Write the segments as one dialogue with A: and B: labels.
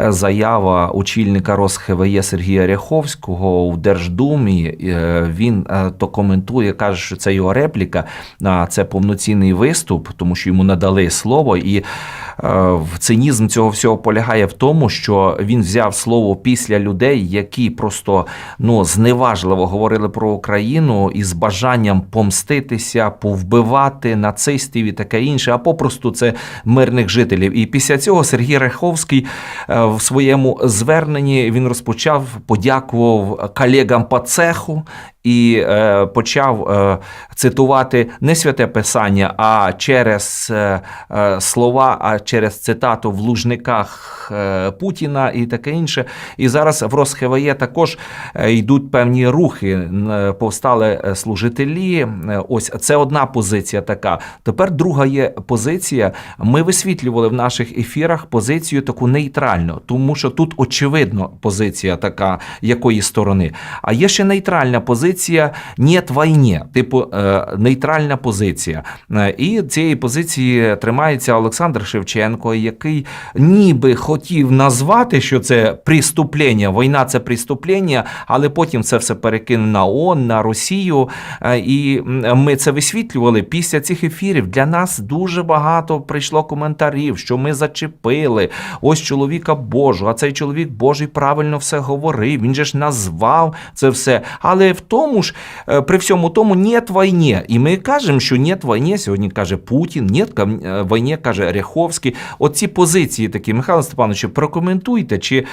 A: е, заява очільника РосХВЄ Сергія Ряховського у Держдумі. Е, Він е, то коментує, каже, що це його репліка, це повноцінний виступ, тому що йому надали слово. І цинізм цього всього полягає в тому, що він взяв слово після людей, які просто ну зневажливо говорили про Україну із бажанням помститися, повбивати нацистів і таке інше, а попросту це мирних жителів. І після цього Сергій Раховський е, в своєму зверненні він розпочав, подякував колегам по цеху і е, почав е, цитувати не святе писання, а через е, слова, а через цитату в лужниках Путіна і таке інше. І зараз в РосХВЄ також йдуть певні рухи. Повстали служителі. Ось це одна позиція така. Тепер друга є позиція. Ми висвітлювали в наших ефірах позицію таку нейтральну, тому що тут очевидно позиція така, якої сторони. А є ще нейтральна позиція «Нєт війні», типу е, нейтральна позиція. Е, І цієї позиції тримається Олександр Шевченко, який ніби хотів назвати, що це преступлення, війна це преступлення, але потім це все перекинув на ООН, на Росію. Е, І ми це висвітлювали після цих ефірів. Для нас дуже багато прийшло коментарів, що ми зачепили ось чоловіка Божого, а цей чоловік Божий правильно все говорив. Він же ж назвав це все. Але в тому ж, е, при всьому тому, нет війні. І ми кажемо, що нет війні. Сьогодні каже Путін, нет е, війні, каже Ряховський. Оці позиції такі, Михайло Степанович, прокоментуйте, чи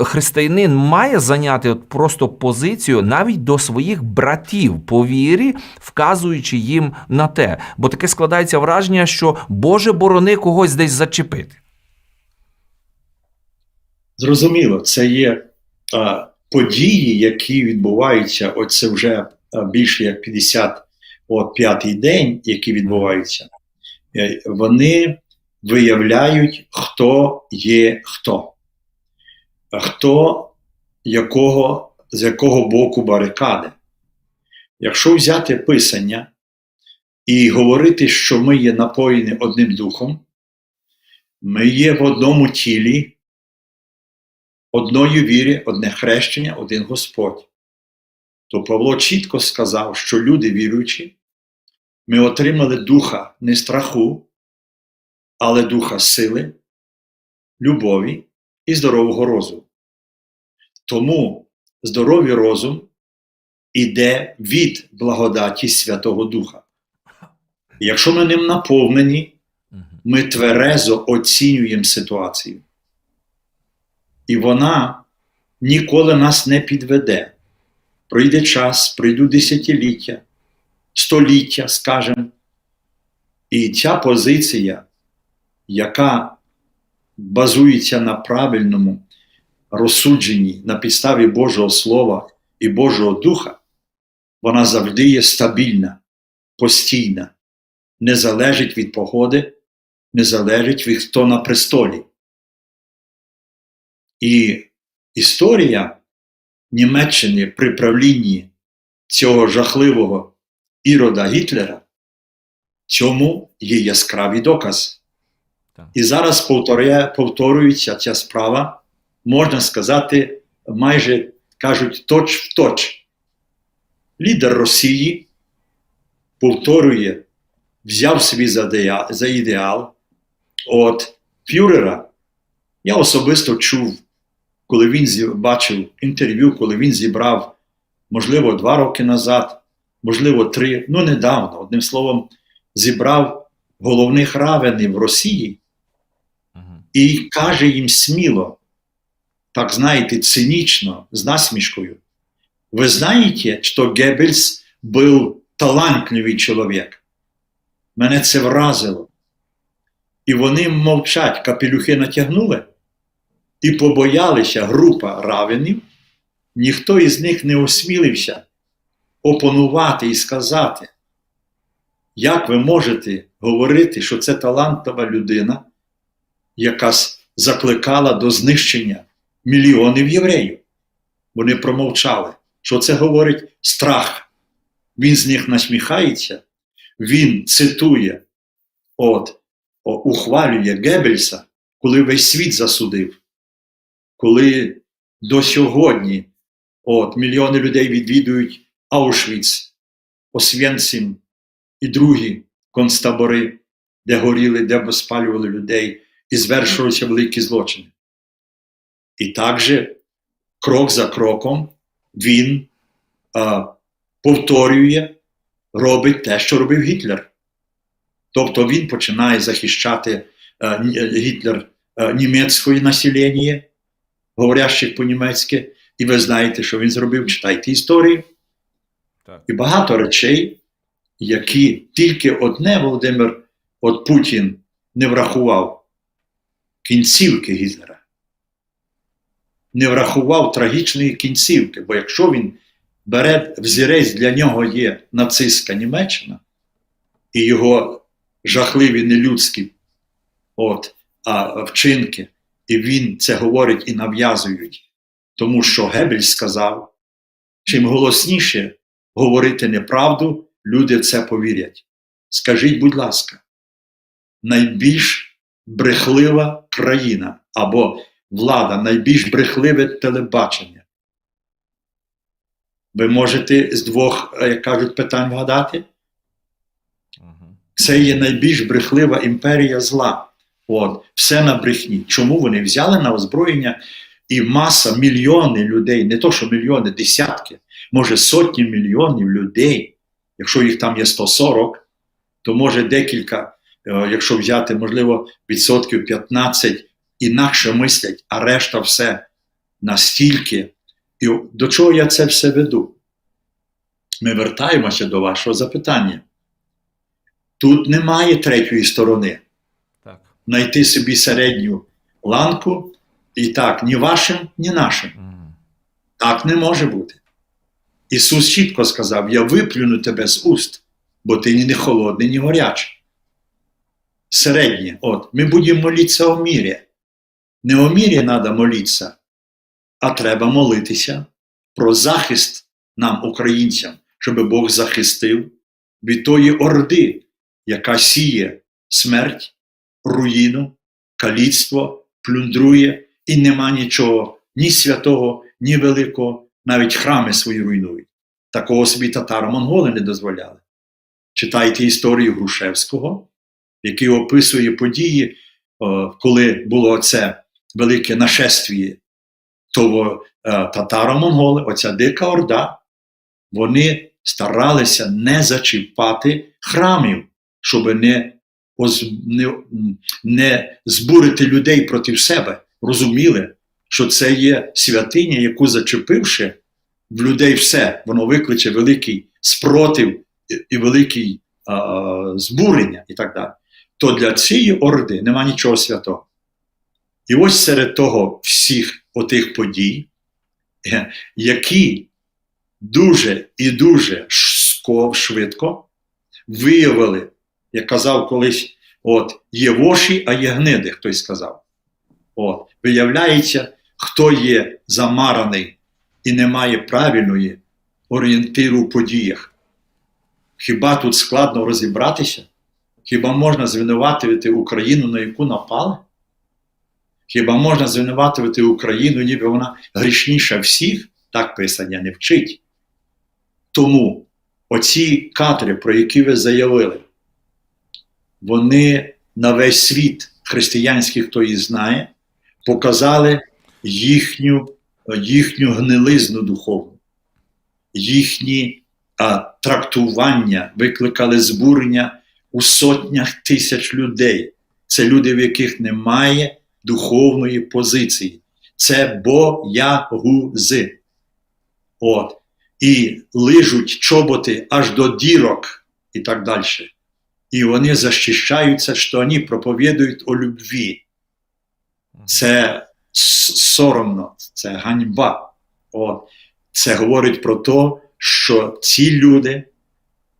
A: християнин має зайняти просто позицію навіть до своїх братів по вірі, вказуючи їм на те. Бо таке складається враження, що Боже борони когось десь зачепити.
B: Зрозуміло, це є а, події, які відбуваються, оце вже а, більше як 55-й день, які відбуваються, е, вони виявляють, хто є хто, хто якого, з якого боку барикади. Якщо взяти писання і говорити, що ми є напоєні одним духом, ми є в одному тілі одної вірі, одне хрещення, один Господь. То Павло чітко сказав, що люди віруючі, ми отримали духа не страху, але духа сили, любові і здорового розуму. Тому здоровий розум іде від благодаті Святого Духа. І Якщо ми ним наповнені, ми тверезо оцінюємо ситуацію. І вона ніколи нас не підведе. Пройде час, пройдуть десятиліття, століття, скажемо. І ця позиція, яка базується на правильному розсудженні на підставі Божого Слова і Божого Духа, вона завжди є стабільна, постійна, не залежить від погоди, не залежить від хто на престолі. І історія Німеччини при правлінні цього жахливого ірода Гітлера цьому є яскравий доказ. І зараз повторює, повторюється ця справа, можна сказати, майже кажуть точ в точ. Лідер Росії повторює, взяв собі за, ідеал от фюрера. Я особисто чув, коли він бачив інтерв'ю, коли він зібрав, можливо, два роки назад, можливо, три, ну недавно, одним словом, зібрав головних равенів Росії і каже їм сміло, так знаєте, цинічно, з насмішкою. Ви знаєте, що Геббельс був талантливий чоловік? Мене це вразило. І вони мовчать, капелюхи натягнули і побоялися група равенів, ніхто із них не осмілився опонувати і сказати, як ви можете говорити, що це талантова людина, яка закликала до знищення мільйонів євреїв. Вони промовчали, що це говорить страх. Він з них насміхається, він цитує, от, ухвалює Геббельса, коли весь світ засудив. Коли до сьогодні от, мільйони людей відвідують Аушвіц, Освєнцим і другі концтабори, де горіли, де безпалювали людей і звершувалися великі злочини. І також крок за кроком він а, повторює, робить те, що робив Гітлер. Тобто він починає захищати а, Гітлер а, німецької населення, говорящих по-німецьки, і ви знаєте, що він зробив, читайте історію.
A: Так.
B: І багато речей, які тільки одне Володимир от Путін не врахував кінцівки Гітлера. Не врахував трагічної кінцівки, бо якщо він бере взірець для нього є нацистська Німеччина і його жахливі нелюдські от, а, вчинки, і він це говорить і нав'язують, тому що Гебель сказав, чим голосніше говорити неправду, люди в це повірять. Скажіть, будь ласка, найбільш брехлива країна або влада, найбільш брехливе телебачення. Ви можете з двох, е, як кажуть, питань вгадати? Це є найбільш брехлива імперія зла. От, все на брехні. Чому вони взяли на озброєння і маса, мільйони людей, не то що мільйони, десятки, може сотні мільйонів людей, якщо їх там є 140, то може декілька, е, якщо взяти, можливо, відсотків 15 інакше мислять, а решта все настільки. І до чого я це все веду? Ми вертаємося до вашого запитання. Тут немає третьої сторони. Знайти собі середню ланку, і так, ні вашим, ні нашим. Так не може бути. Ісус чітко сказав: Я виплюну тебе з уст, бо ти ні не холодний, ні горячий. Середнє. От, ми будемо молитися о мірі. Не о мірі треба молитися, а треба молитися про захист нам, українцям, щоб Бог захистив від тої орди, яка сіє смерть, руїну, каліцтво, плюндрує, і нема нічого ні святого, ні великого, навіть храми свої руйнують. Такого собі татаро-монголи не дозволяли. Читайте історію Грушевського, який описує події, коли було це велике нашествіє того е, татаро-монголи, оця дика орда, вони старалися не зачіпати храмів, щоб не, оз- не, не збурити людей проти себе. Розуміли, що це є святиня, яку зачепивши в людей все, воно викличе великий спротив і, великий а, збурення і так далі. То для цієї орди нема нічого святого. І ось серед того всіх отих подій, е, які дуже і дуже швидко виявили, як казав колись, от, є воші, а є гниди, хтось сказав. От, виявляється, хто є замараний і не має правильної орієнтиру в подіях. Хіба тут складно розібратися? Хіба можна звинуватити Україну, на яку напали? Хіба можна звинуватити Україну, ніби вона грішніша всіх? Так писання не вчить. Тому оці кадри, про які ви заявили, вони на весь світ християнський, хто її знає, показали їхню, їхню гнилизну духовну, їхні а, трактування викликали збурення у сотнях тисяч людей. Це люди, в яких немає духовної позиції. Це боягузи. От. І лижуть чоботи аж до дірок і так далі. І вони захищаються, що вони проповідують о любві. Це соромно, це ганьба. От. Це говорить про те, що ці люди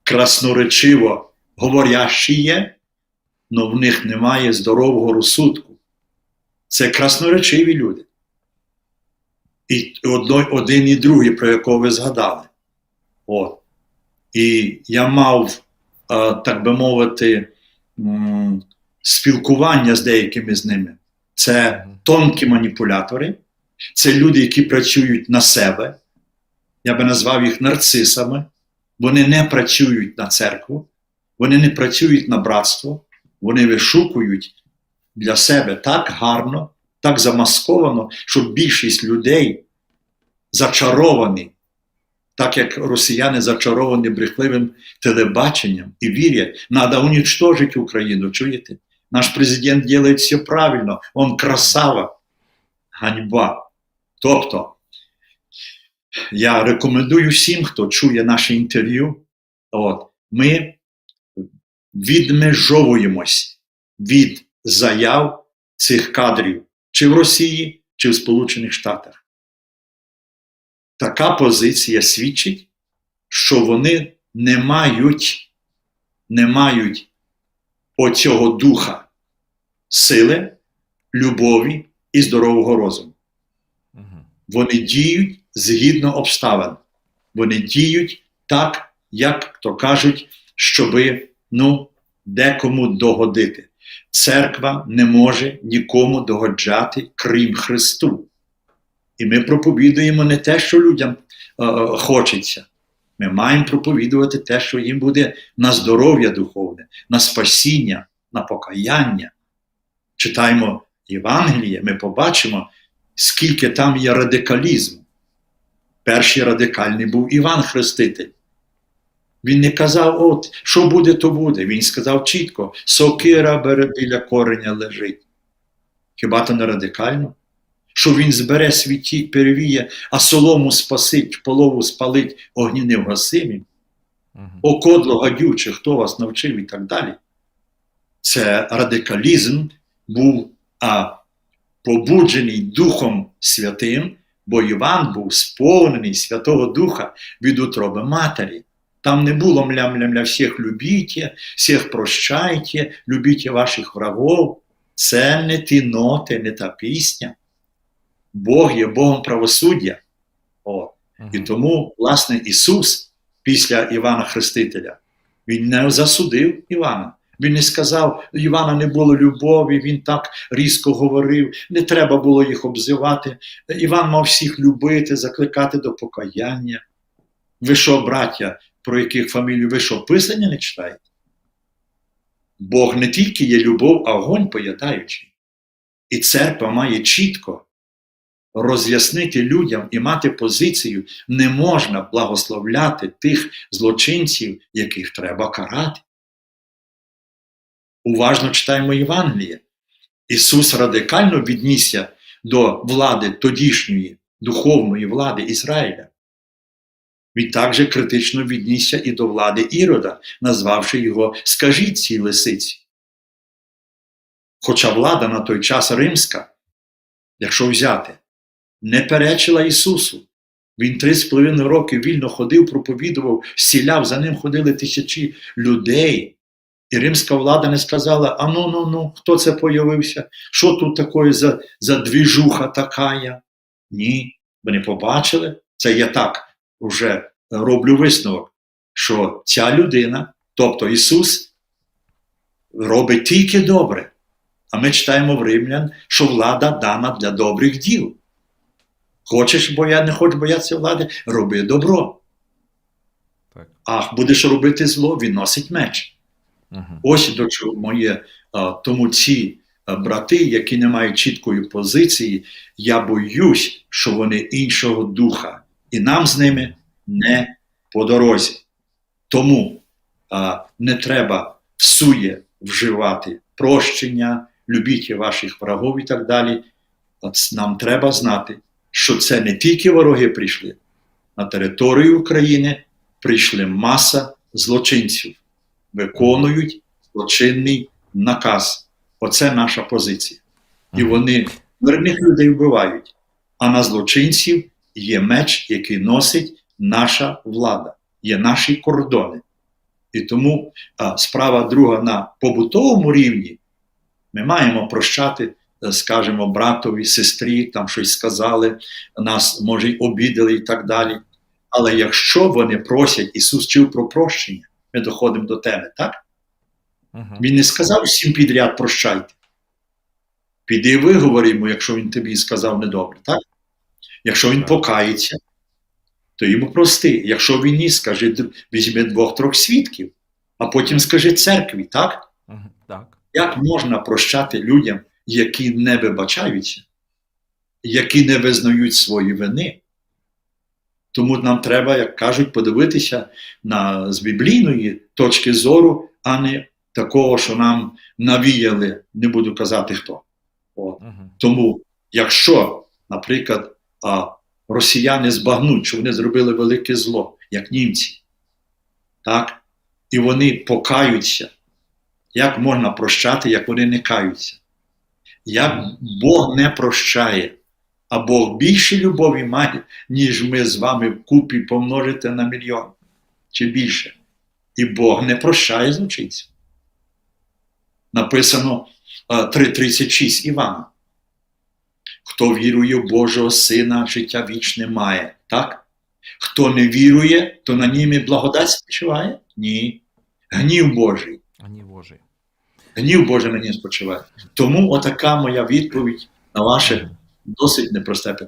B: красноречиво говорящі є, але в них немає здорового розсудку. Це красноречиві люди. І одно, один і другий, про якого ви згадали. От. І я мав, так би мовити, спілкування з деякими з ними. Це тонкі маніпулятори, Це люди, які працюють на себе. Я би назвав їх нарцисами. Вони не працюють на церкву, вони не працюють на братство, вони вишукують для себе так гарно, так замасковано, щоб більшість людей зачаровані, так як росіяни зачаровані брехливим телебаченням і вірять, треба унічтожити Україну. Чуєте? Наш президент робить все правильно, він красава, ганьба. Тобто, я рекомендую всім, хто чує наше інтерв'ю, от, ми відмежовуємось від заяв цих кадрів чи в Росії, чи в Сполучених Штатах. Така позиція свідчить, що вони не мають, не мають оцього духа сили, любові і здорового розуму. Вони діють згідно обставин. Вони діють так, як то кажуть, щоби ну, декому догодити. Церква не може нікому догоджати, крім Христу. І ми проповідуємо не те, що людям е, хочеться. Ми маємо проповідувати те, що їм буде на здоров'я духовне, на спасіння, на покаяння. Читаємо Євангеліє, ми побачимо, скільки там є радикалізму. Перший радикальний був Іван Хреститель. Він не казав, от, що буде, то буде. Він сказав чітко: сокира бере біля кореня лежить. Хіба то не радикально? Що він збере світі, перевіє, а солому спасить, полову спалить, огні не вгасимі.
A: Мгм.
B: Окодло гадюче, хто вас навчив і так далі. Це радикалізм був а, побуджений Духом Святим, бо Іван був сповнений Святого Духа від утроби Матері. Там не було мля-мля-мля, всіх любіть, всіх прощайте, любіть ваших врагов. Це не ті ноти, не та пісня. Бог є Богом правосуддя. О. І тому, власне, Ісус після Івана Хрестителя, Він не засудив Івана. Він не сказав, у Івана не було любові, він так різко говорив, не треба було їх обзивати. Іван мав всіх любити, закликати до покаяння. Ви що, браття, про яких фамілію ви що, писання не читаєте? Бог не тільки є любов, а огонь поядаючий. І церква має чітко роз'яснити людям і мати позицію, не можна благословляти тих злочинців, яких треба карати. Уважно читаємо Євангеліє. Ісус радикально віднісся до влади тодішньої духовної влади Ізраїля. Він також критично віднісся і до влади Ірода, назвавши його Скажіть цій лисиці. Хоча влада на той час римська, якщо взяти, не перечила Ісусу. Він три з половиною роки вільно ходив, проповідував, зціляв, за ним ходили тисячі людей. І римська влада не сказала: а ну ну ну, хто це появився? Що тут такое за, за двіжуха такая? Ні, вони побачили. Це я так вже роблю висновок, що ця людина, тобто Ісус, робить тільки добре. А ми читаємо в Римлян, що влада дана для добрих діл. Хочеш боя, не хочеш боятися влади, роби добро.
A: Так.
B: А будеш робити зло, він носить меч.
A: Мгм.
B: Ось до чого моє. а, Тому ці а, брати, які не мають чіткої позиції, я боюсь, що вони іншого духа, і нам з ними не по дорозі. Тому а, не треба всує вживати прощення, любіть ваших врагов і так далі. От нам треба знати, що це не тільки вороги прийшли, на територію України прийшли маса злочинців, виконують злочинний наказ. Оце наша позиція. І вони мирних людей вбивають, а на злочинців є меч, який носить наша влада, є наші кордони. І тому а, справа друга на побутовому рівні ми маємо прощати, скажімо, братові, сестрі, там щось сказали, нас може й обідали і так далі. Але якщо вони просять, Ісус чув про прощення, ми доходимо до теми, так? Він не сказав всім підряд прощайте. Піди виговори йому, якщо він тобі сказав недобре, так? Якщо він покається, то йому прости. Якщо він ні, скажи, візьми двох-трьох свідків, а потім скажи церкві, так?
A: Так.
B: Як можна прощати людям, які не вибачаються, які не визнають свої вини? Тому нам треба, як кажуть, подивитися на, з біблійної точки зору, а не такого, що нам навіяли, не буду казати хто. От. Тому, якщо, наприклад, а, росіяни збагнуть, що вони зробили велике зло, як німці, так? і вони покаються, як можна прощати, як вони не каються? Як Бог не прощає, а Бог більше любові має, ніж ми з вами вкупі помножити на мільйон чи більше. І Бог не прощає злочинців. Написано е, 3.36 Івана. Хто вірує в Божого Сина, життя вічне має. Так? Хто не вірує, то на нім і благодать спочиває? Ні. Гнів Божий. Гнів Божий мені спочиває. Тому отака моя відповідь на ваше досить непросте питання.